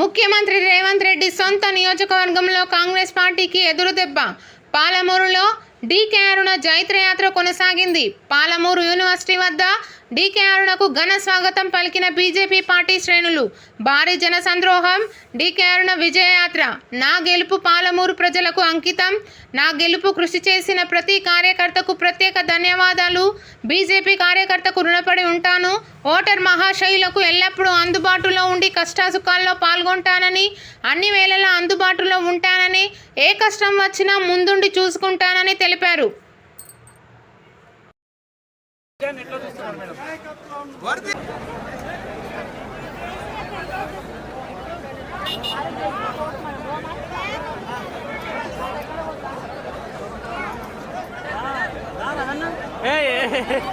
ముఖ్యమంత్రి రేవంత్ రెడ్డి సొంత నియోజకవర్గంలో కాంగ్రెస్ పార్టీకి ఎదురు దెబ్బ. పాలమూరులో డీకే అరుణ జైత్రయాత్ర కొనసాగింది. పాలమూరు యూనివర్సిటీ వద్ద డీకే అరుణకు ఘన స్వాగతం పలికిన బీజేపీ పార్టీ శ్రేణులు. భారీ జన సంద్రోహం డీకే అరుణ విజయయాత్ర నా గెలుపు పాలమూరు ప్రజలకు అంకితం నా గెలుపు కృషి చేసిన ప్రతి కార్యకర్తకు ప్రత్యేక ధన్యవాదాలు. బీజేపీ కార్యకర్తకు రుణపడి ఉంటాను. ఓటర్ మహాశయులకు ఎల్లప్పుడూ అందుబాటులో ఉండి కష్టాసుఖాల్లో పాల్గొంటానని అన్ని వేళలా అందుబాటులో ఉంటానని ఏ కష్టం వచ్చినా ముందుండి చూసుకుంటానని తెలిపారు. ஏய்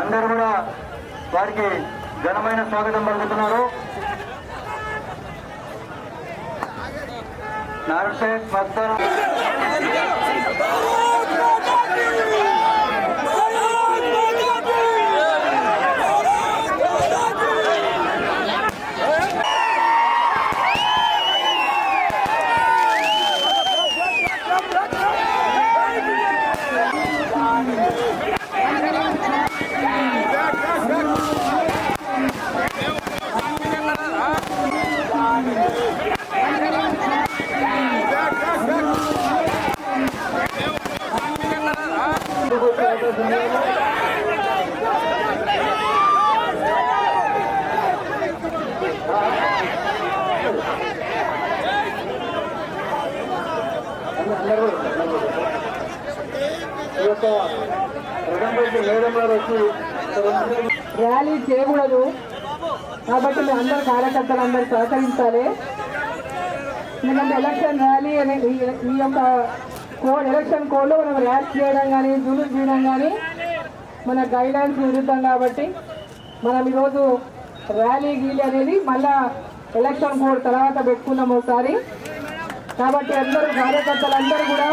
అందరూ కూడా వారికి ఘనమైన స్వాగతం పలుకుతున్నారు. నారాయణ మక్తర్ ఈ యొక్క ప్రజెంటేషన్ మేడం గారు వచ్చి ర్యాలీ చేయకూడదు. కాబట్టి మీ అందరు కార్యకర్తలు అందరూ సహకరించాలి. ఎందుకంటే ఎలక్షన్ ర్యాలీ అనే ఈ- ఈ యొక్క కోడ్ ఎలక్షన్ కోడ్లో మనం ర్యాలీ చేయడం కానీ జూలు చేయడం కానీ మన గైడెన్స్ విరుద్ధం కాబట్టి మనం ఈరోజు ర్యాలీ గీలీ అనేది మళ్ళా ఎలక్షన్ కోడ్ తర్వాత పెట్టుకున్నాం ఒకసారి. కాబట్టి అందరూ కార్యకర్తలు అందరూ కూడా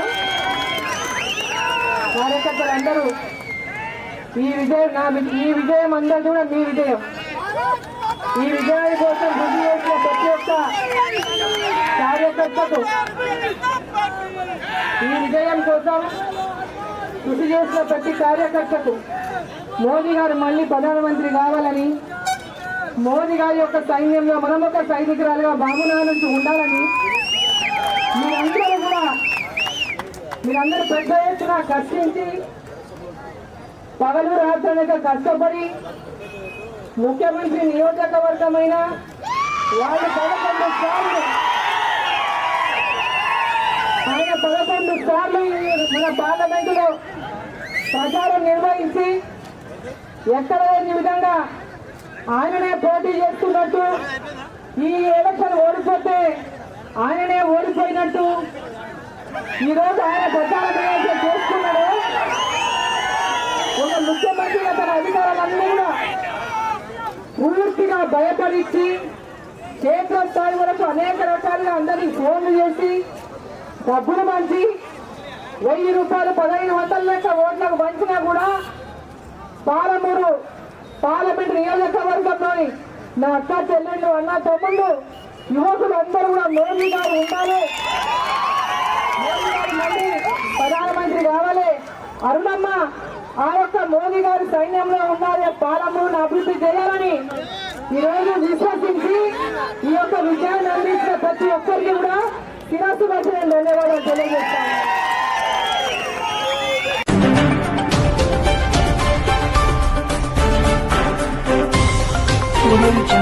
కార్యకర్తలు అందరూ ఈ విజయం నా ఈ విజయం అందరూ కూడా మీ విజయం. ఈ విజయాన్ని కోసం కృషి చేసిన ప్రతి ఒక్క కార్యకర్తకు ఈ విజయం కోసం కృషి చేసిన ప్రతి కార్యకర్తకు మోదీ గారు మళ్ళీ ప్రధానమంత్రి కావాలని మోదీ గారి యొక్క సైన్యంలో మనం ఒక సైనికురాలుగా బాబునా నుంచి ఉండాలని మీరందరూ కూడా మీరందరూ పెద్ద ఎత్తున కష్టించి పగలు రాత్రనక కష్టపడి ముఖ్యమంత్రి నియోజకవర్గమైన వాళ్ళు పదకొండు సార్లు ఆయన పదకొండు సార్లు మన పార్లమెంటులో ప్రచారం నిర్వహించి ఎక్కడ లేని విధంగా ఆయననే పోటీ చేస్తున్నట్టు ఈ ఆయననే ఓడిపోయినట్టు ఈరోజు ఆయన ప్రచారం ఏదైతే చేసుకున్నాడు ఒక ముఖ్యమంత్రి తన అధికారులన్నీ కూడా పూర్తిగా భయపడించి క్షేత్రస్థాయి వరకు అనేక రకాలుగా అందరినీ ఫోన్లు చేసి డబ్బులు మంచి వెయ్యి రూపాయలు పదహైదు వందల లెక్క ఓట్లకు పంచినా కూడా పాలమూరు పార్లమెంట్ నియోజకవర్గంలోని నా అక్క చెల్లెళ్ళు అన్న తమ్ముళ్ళు యువకులు అందరూ కూడా మోదీ గారు ఉండాలి మోదీ గారు మళ్ళీ ప్రధానమంత్రి కావాలి అరుణమ్మ ఆ యొక్క మోదీ గారి సైన్యంలో ఉండాలి పాలమూరును అభివృద్ధి చేయాలని ఈ రోజు విశ్వసించి ఈ యొక్క విజయాన్ని అందించిన ప్రతి ఒక్కరికి కూడా శిరస్సు వచ్చి నేను ధన్యవాదాలు తెలియజేస్తాను. Audio